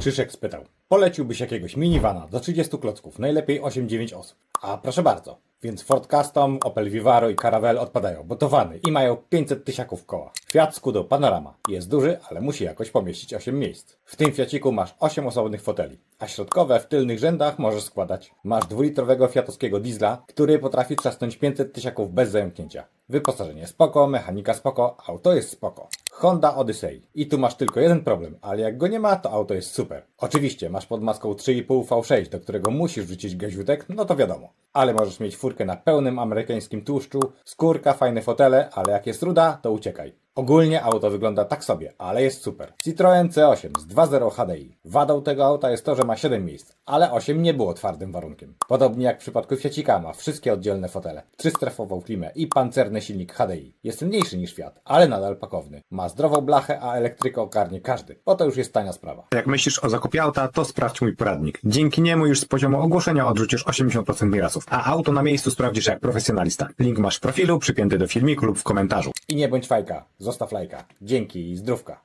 Krzyszek spytał. Poleciłbyś jakiegoś minivana do 30 klocków, najlepiej 8-9 osób. A proszę bardzo. Więc Ford Custom, Opel Vivaro i Caravelle odpadają, bo to wany i mają 500 tysiaków koła. Fiat Scudo Panorama. Jest duży, ale musi jakoś pomieścić 8 miejsc. W tym Fiaciku masz 8 osobnych foteli, a środkowe w tylnych rzędach możesz składać. Masz dwulitrowego fiatowskiego diesla, który potrafi trzasnąć 500 tysiaków bez zająknięcia. Wyposażenie spoko, mechanika spoko, auto jest spoko. Honda Odyssey. I tu masz tylko jeden problem, ale jak go nie ma, to auto jest super. Oczywiście, masz pod maską 3,5 V6, do którego musisz wrzucić gaziutek, no to wiadomo. Ale możesz mieć furkę na pełnym amerykańskim tłuszczu, skórka, fajne fotele, ale jak jest ruda, to uciekaj. Ogólnie auto wygląda tak sobie, ale jest super. Citroen C8 z 2.0 HDI. Wadą tego auta jest to, że ma 7 miejsc, ale 8 nie było twardym warunkiem. Podobnie jak w przypadku Fiacika ma wszystkie oddzielne fotele, trzystrefową klimę i pancerny silnik HDI. Jest mniejszy niż Fiat, ale nadal pakowny. Ma zdrową blachę, a elektrykę ogarnie każdy, bo to już jest tania sprawa. Jak myślisz o zakupie auta, to sprawdź mój poradnik. Dzięki niemu już z poziomu ogłoszenia odrzucisz 80% a auto na miejscu sprawdzisz jak profesjonalista. Link masz w profilu, przypięty do filmiku lub w komentarzu. I nie bądź fajka, zostaw lajka. Dzięki i zdrówka.